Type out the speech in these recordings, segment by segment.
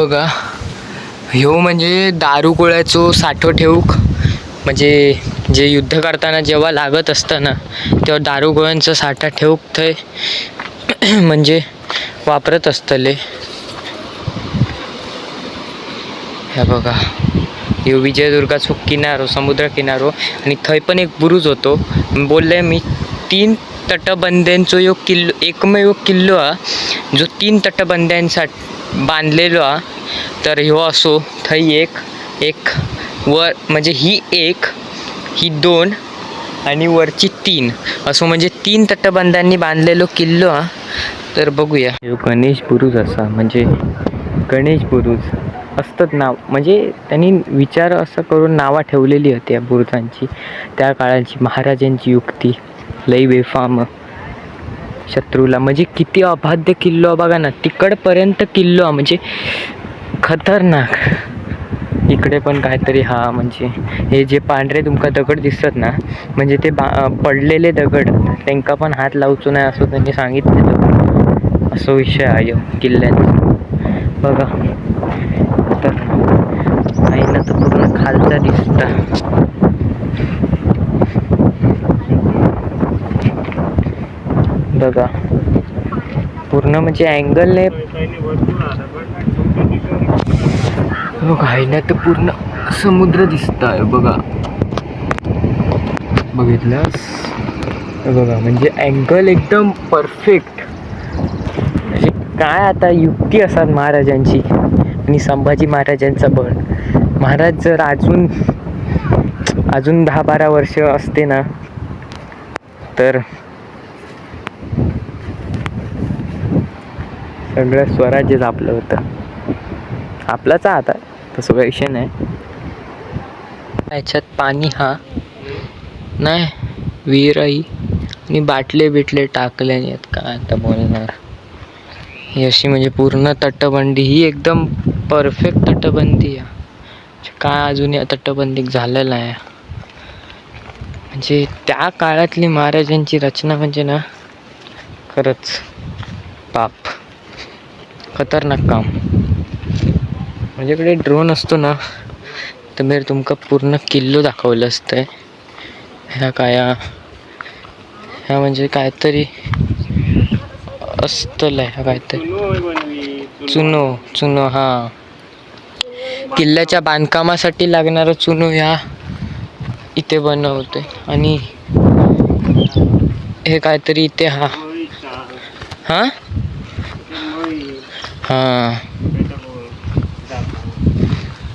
बघा. ह्यो म्हणजे दारू गोळ्याचो साठो ठेवूक म्हणजे जे युद्ध करताना जेव्हा लागत असतं ना तेव्हा दारू गोळ्यांचा साठा ठेवूक थंय म्हणजे वापरत असतले. ह्या बघा. ह्यो विजयदुर्गाचो किनारो समुद्र किनारो आणि थंय पण एक बुरुज होतो. बोलले मी तीन तटबंद्यांचो यो किल्लो एकमेव किल्लो हा जो तीन तटबंद्यांसाठी बांधलेलो हा तर ह्यो असो थंय एक एक वर म्हणजे ही एक ही दोन आणि वरची तीन. असो म्हणजे तीन तटबंधांनी बांधलेलो किल्लो हा तर बघूया. ह्यो गणेश बुरुज असा म्हणजे गणेश बुरुज असतात नाव म्हणजे त्यांनी विचार असं करून नावं ठेवलेली होती या बुरुजांची. त्या काळाची महाराजांची युक्ती लई बेफाम. शत्रूला. म्हणजे किती अबाध्य किल्लो बघा ना तिकडपर्यंत किल्लो म्हणजे खतरनाक. इकडे पण काहीतरी हा म्हणजे हे जे पांढरे तुमका दगड दिसतात ना म्हणजे ते बा पडलेले दगड त्यांका पण हात लावचो नाही असं त्यांनी सांगितलेलं. असं विषय आहे ह्यो किल्ल्यांचा. बघा. तर आईला तर पूर्ण खालचा दिसता बघा पूर्ण म्हणजे अँगलने बघा तर पूर्ण समुद्र दिसत आहे बघा. बघितलंस? बघा म्हणजे अँगल एकदम परफेक्ट म्हणजे काय आता युक्ती असतात महाराजांची आणि संभाजी महाराजांचा बळ. महाराज जर अजून अजून दहा बारा वर्ष असते ना तर सगळं स्वराज्यच आपलं होतं. आपलाच आता तसं काही विषय नाही. याच्यात पाणी हा नाही विहीरही आणि बाटले बिटले टाकले आहेत काय आता बोलणार. ही अशी म्हणजे पूर्ण तटबंदी ही एकदम परफेक्ट तटबंदी आहे. म्हणजे काय अजून या तटबंदी झालेलं आहे. म्हणजे त्या काळातली महाराजांची रचना म्हणजे ना खरंच बाप खतरनाक काम. म्हणजे माझ्याकडे ड्रोन असतो ना तर मी तुमका पूर्ण किल्लो दाखवलं असतं आहे ह्या काया ह्या म्हणजे काहीतरी असतलं ह्या काहीतरी. चुनो चुनो हां. किल्ल्याच्या बांधकामासाठी लागणारं चुनो ह्या इथे बनवते आणि हे काहीतरी इथे हा. हां? हां.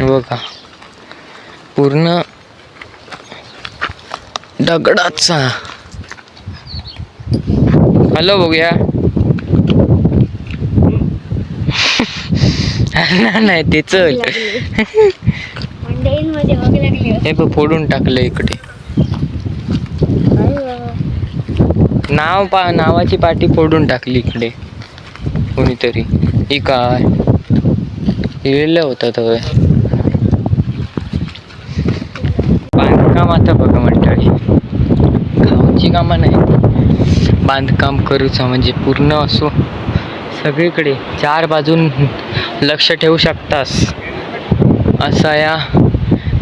बघा. पूर्ण दगडाचा. हॅलो बघूया. नाही नाही ते चल. हे फोडून टाकलं इकडे. नाव पा नावाची पाटी फोडून टाकली इकडे. कोणीतरी. ही काय? लिहिलं होतं तो. बांधकाम आता बघा मंडळी. गावची कामं नाही. बांधकाम करूचा म्हणजे पूर्ण असो. सगळीकडे चार बाजून लक्ष ठेवू शकतास. असा या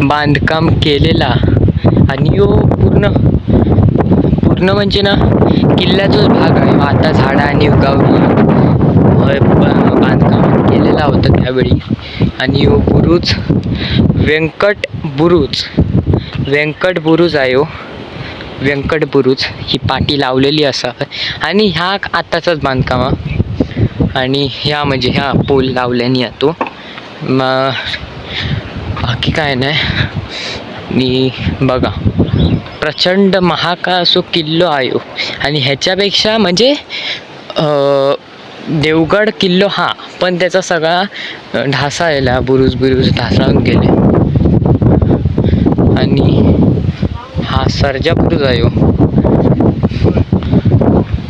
बांधकाम केलेला. आणि यो पूर्ण. पूर्ण म्हणजे ना किल्ल्याचाच भाग आहे. आता झाडं आणि उगावली होय, बांधकाम केलेला होता त्यावेळी. आणि बुरुज व्यंकट बुरुज व्यंकट बुरुज आहे हो. व्यंकट बुरुज ही पाटी लावलेली असा. आणि ह्या आत्ताचाच बांधकाम आणि ह्या म्हणजे ह्या पूल लावल्याने येतो मग बाकी काय नाही. आणि बघा. प्रचंड महाका असो किल्लो आहे हो. आणि ह्याच्यापेक्षा म्हणजे देवगड किल्लो हा. पण त्याचा सगळा ढासा ढासाळला बुरुज बुरुज ढासाळून गेले. आणि हा सर्जा बुरुज आहे हो.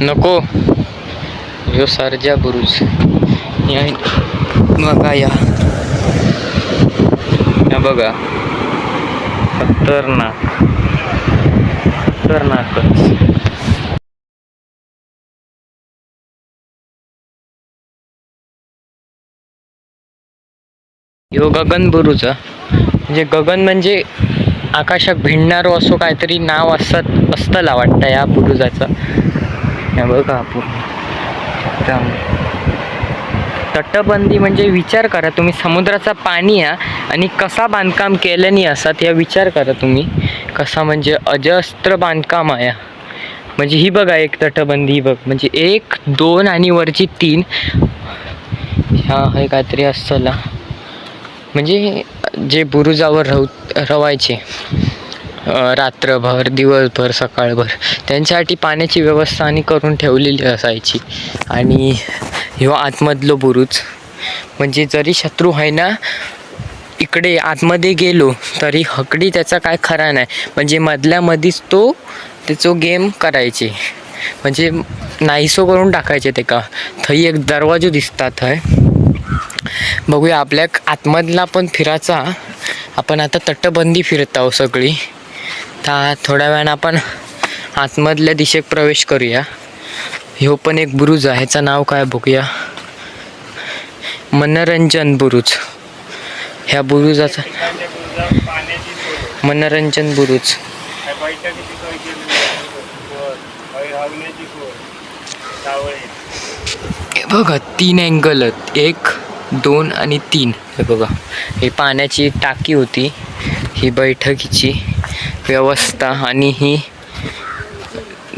नको. यो सर्जा बुरुज या बघा या. या बघा. खतरनाक. खतरनाकच. ह्यो गगन बुरुजा. म्हणजे गगन म्हणजे आकाशात भिडणारो असो काहीतरी नाव असत असतला वाटतं या बुरुजाचं. बघा पूर्ण. तटबंदी म्हणजे विचार करा तुम्ही समुद्राचा पाणी आहे आणि कसा बांधकाम केल्याने असत या विचार करा तुम्ही. कसा म्हणजे अजस्त्र बांधकाम आहे म्हणजे ही बघा एक तटबंदी ही बघ. म्हणजे एक दोन आणि वरची तीन. ह्या हे काहीतरी असतं म्हणजे जे बुरुजावर रव रवायचे रात्रभर दिवसभर सकाळभर त्यांच्यासाठी पाण्याची व्यवस्था आणि करून ठेवलेली असायची. आणि ह्यो आतमधलो बुरुज म्हणजे जरी शत्रू आहे ना इकडे आतमध्ये गेलो तरी हकडी त्याचा काय खरा नाही म्हणजे मधल्यामध्येच तो त्याचो गेम करायचे. म्हणजे नाहीसो करून टाकायचे ते का? थंय एक दरवाजो दिसतात थंय बघूया आपल्या आतमधला पण फिरायचा. आपण आता तटबंदी फिरत आहोत सगळी. तर थोड्या वेळानं आपण आतमधल्या दिशेत प्रवेश करूया. ह्यो पण एक बुरुज आहे ह्याचं नाव काय बघूया. मनोरंजन बुरुज. ह्या बुरुजाचा मनोरंजन बुरुज. हे बघा तीन अँगल आहेत. एक दोन आणि तीन. हे बघा ही पाण्याची टाकी होती ही बैठकीची व्यवस्था आणि ही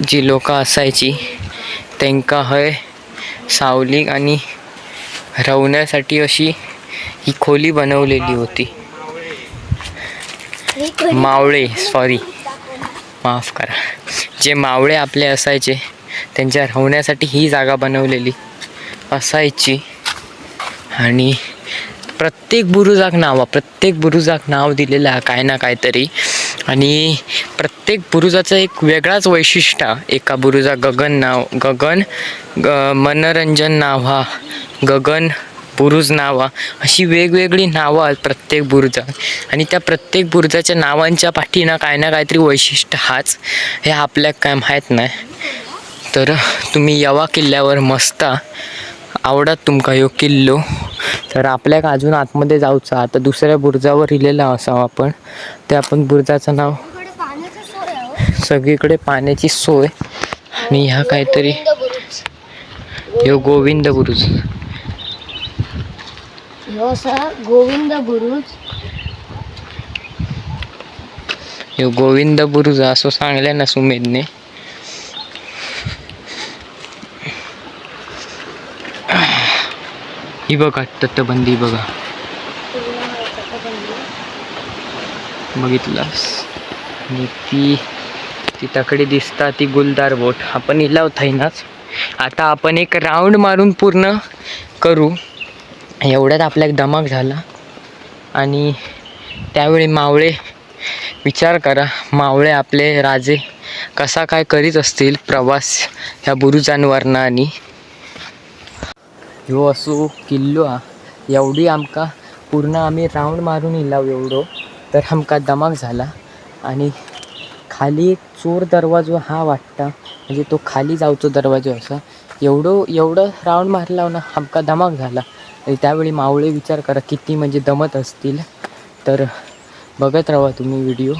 जी लोक असायची त्यांका हय सावली आणि राहण्यासाठी अशी ही खोली बनवलेली होती. मावळे सॉरी माफ करा. जे मावळे आपले असायचे त्यांच्या राहण्यासाठी ही जागा बनवलेली असायची. आणि प्रत्येक बुरुजाक नाव प्रत्येक बुरुजाक नाव दिलेलं आहे काय ना काहीतरी. आणि प्रत्येक बुरुजाचं एक वेगळाच वैशिष्ट्य एका बुरुजा गगन नाव गगन ग मनोरंजन नावा गगन बुरुज नावा अशी वेगवेगळी नावं आहेत प्रत्येक बुरुजा आणि त्या प्रत्येक बुरुजाच्या नावांच्या पाठीनं काय ना काहीतरी वैशिष्ट्य हाच हे आपल्या काय माहीत नाही. तर तुम्ही यवा किल्ल्यावर मस्ता आवडत तुमका ह्यो किल्लो? तर आपल्याक अजून आतमध्ये जाऊचं? आता दुसऱ्या बुरुजावर इलेला असावं आपण. ते आपण बुरुजाचं नाव? हो. सगळीकडे पाण्याची सोय. आणि ह्या काहीतरी. ह्यो गोविंद बुरुज. ह्यो गोविंद बुरुज. ह्यो गोविंद बुरुज असं सांगल्या ना सुमेधने. ही बघा तटबंदी बघा. बघितलास. आणि ती ती तकडी दिसता ती गुलदार बोट. आपण हिला नाच आता आपण एक राऊंड मारून पूर्ण करू. एवढ्यात आपल्या एक धमाक झाला. आणि त्यावेळी मावळे विचार करा मावळे आपले राजे कसा काय करीत असतील प्रवास ह्या बुरुजांवरनं आणि ह्यो असो किल्लो हा एवढी आमका पूर्ण आम्ही राऊंड मारून इलाव एवढो तर आमकां दमाक झाला. आणि खाली एक चोर दरवाजो हा वाटता म्हणजे तो खाली जावचो दरवाजो असा एवढं एवढं राऊंड मारला ना आमका दमाक झाला. त्यावेळी मावळे विचार करा किती म्हणजे दमत असतील. तर बघत राहा तुम्ही व्हिडिओ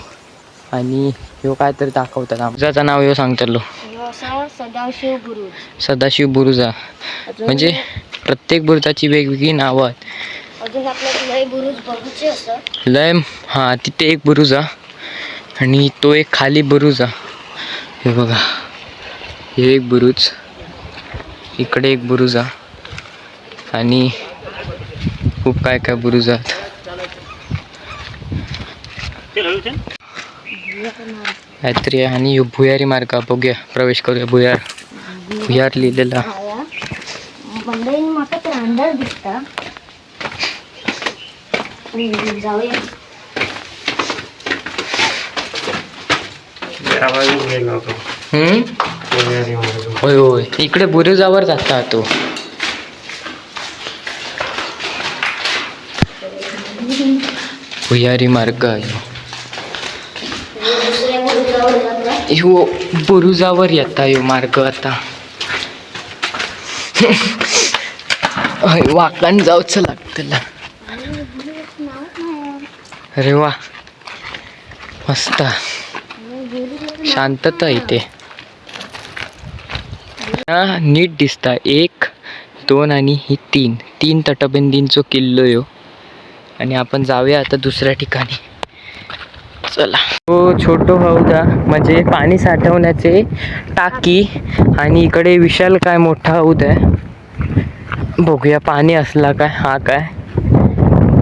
आणि ह्यो काय तर दाखवतात आमचं नाव ह्यो सांगतलो. सदाशिव बुरुज सदाशिव बुरुजा. म्हणजे प्रत्येक बुरुजाची वेगवेगळी नावं आहेत. अजून आपल्याला लय बुरुज बघूचे असत लय हां तिथे एक बुरुज हा आणि तो एक खाली बुरुज. हा हे बघा. हे एक बुरुज. इकडे एक बुरुज. हा आणि खूप काय काय बुरुज आहेत. काहीतरी आहे आणि भुयारी मार्ग. बघूया. प्रवेश करूया भुयार. भुयार लिहिलेला? होय होय. इकडे बुरुजावर जाता तो. भुयारी मार्ग आहे दुसऱ्या बुरुजावर जाता ह्यो बुरुजावर येता ह्यो मार्ग आता. हय वाकान जाऊच लागतला अरे वा. मस्त. शांतता इथे. नीट दिसता. एक दोन आणि ही तीन. तीन तटबंदींचो किल्लो यो आणि आपण जाऊया आता दुसऱ्या ठिकाणी. चला तो छोटो हौदा म्हणजे पाणी साठवण्याचे टाकी आणि इकडे विशाल काय मोठा हौद आहे बघूया पाणी असला काय हा काय.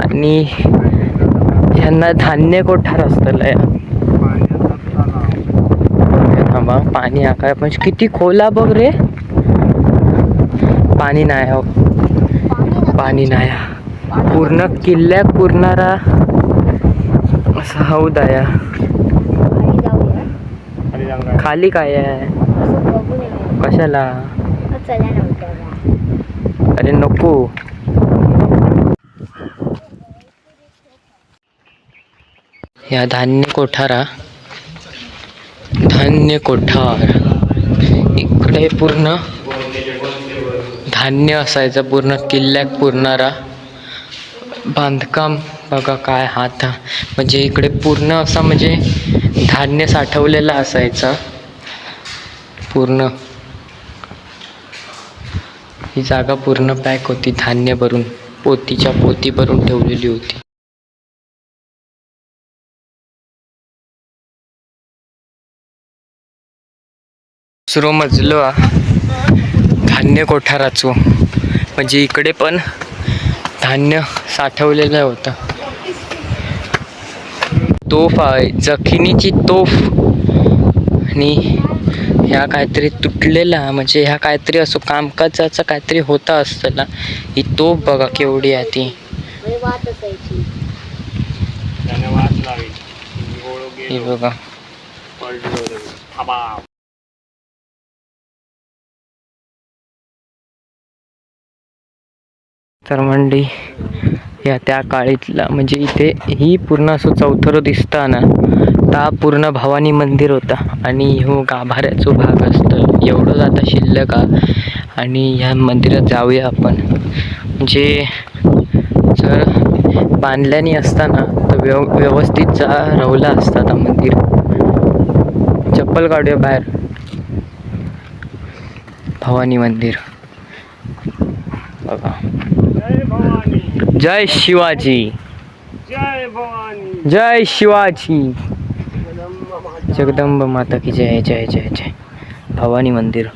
आणि ह्यांना धान्य कोठार असतलं या थांबा पाणी हा काय पण किती खोला बघ रे. पाणी नाही हो. पाणी नाही पूर्ण किल्ल्यात पुरणारा असा हौद आहे हा. खाली काय आहे? कशाला? अरे नको. या धान्य कोठारा. धान्य कोठार. इकडे पूर्ण धान्य असायचं पूर्ण किल्ल्यात पुरणारा बांधकाम. बघा काय हात म्हणजे इकडे पूर्ण असा म्हणजे धान्य साठवलेलं असायचं. पूर्ण. ही जागा पूर्ण पॅक होती धान्य भरून पोतीच्या पोती भरून ठेवलेली होती. दुसरो मजलो धान्य कोठाराचो. म्हणजे इकडे पण धान्य साठवलेलं होतं. तोफ आहे. जखिनीची तोफ. आणि ह्या काहीतरी तुटलेला म्हणजे ह्या काहीतरी असो कामकाजाचं काहीतरी होता असतं ही तोफ बघा केवढी आहे ती. ही बघा. तर मंडी या त्या काळीतला. म्हणजे इथे ही पूर्ण असं चौथरं दिसता ना ता पूर्ण भवानी मंदिर होता. आणि हो गाभाऱ्याचो भाग असतं. एवढंच आता शिल्लक आणि ह्या मंदिरात जाऊया आपण. म्हणजे जर बांधल्याने असताना तर व्यव व्यवस्थित जा रवला असता हा मंदिर. चप्पल काढूया बाहेर. भवानी मंदिर. बघा. जय शिवाजी। जय भवानी। जय शिवाजी। जगदंबा माता. जगदंब माता की जय जय जय जय। भवानी मंदिर।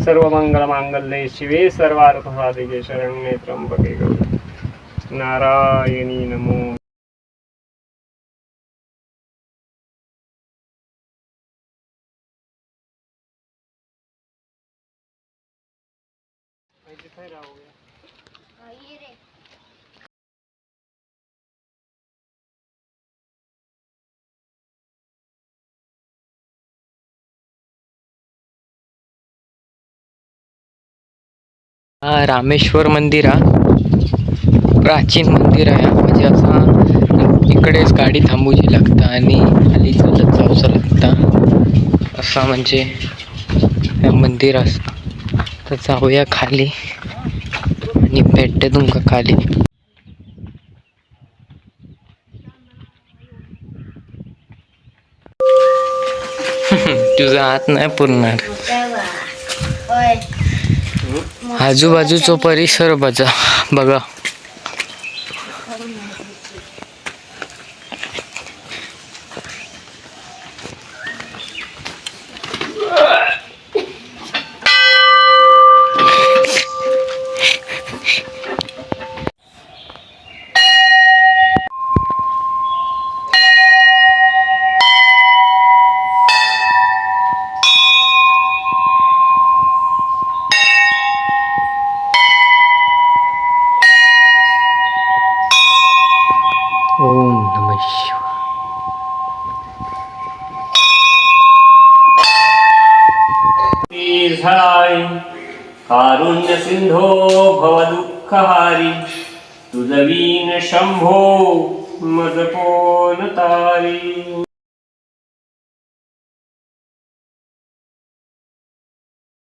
सर्व मंगल मांगल्ये शिवे सर्वार्थ साधिके शरण्ये त्र्यंबके गौरी। नारायणी नमो हा रामेश्वर मंदिर. हा प्राचीन मंदिर आहे. म्हणजे असा इकडेच गाडी थांबूची लागता आणि खाली चालत जाऊचं लागता असा म्हणजे हे मंदिर असतं तर जाऊया खाली. आणि भेटते तुमका खाली. तुझा हात नाही पुरणार. आजूबाजूचा परिसर बजा बघा. विठ्ठलाय। कारुण्यसिन्धो भवदुःखहारि भव शम्भो मदपोनतारि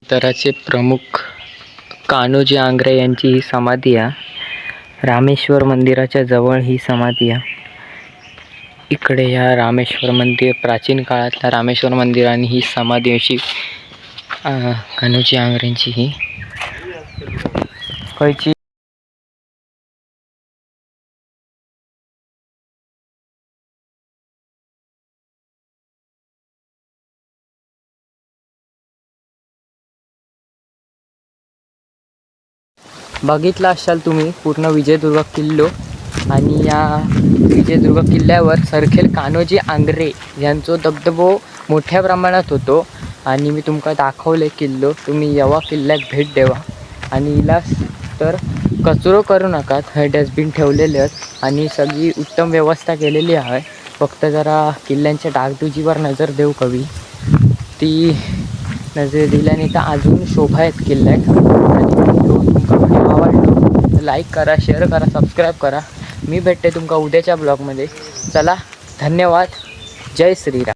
तराचे प्रमुख कान्होजी आंग्रे यांची ही समाधी आहे रामेश्वर मंदिराच्या जवळ ही समाधी आहे इकडे या रामेश्वर मंदिर प्राचीन काळातल्या रामेश्वर मंदिराने ही समाधी अशी कानूची कान्होजी आंग्रेंची ही. खयची बघितला असाल तुम्ही पूर्ण विजयदुर्ग किल्लो. आणि या विजयदुर्ग किल्ल्यावर सरखेल कान्होजी आंग्रे यांचा दबदबो मोठ्या प्रमाणात होतो. आणि मी तुमका दाखवले किल्लो तुम्ही यवा किल्ल्याक भेट देवा. आणि हिला तर कचरो करू नकात हे डस्टबिन ठेवलेले आहेत आणि सगळी उत्तम व्यवस्था केलेली आहे. फक्त जरा किल्ल्यांच्या डागडुजीवर नजर देऊ कवी. ती नजर दिल्याने तर अजून शोभा आहेत किल्ल्याक आणि व्हिडिओ तुमका व्हिडिओ आवडलो लाईक करा शेअर करा सबस्क्राईब करा. मी भेटते तुमका उद्याच्या ब्लॉगमध्ये. चला धन्यवाद. जय श्रीराम.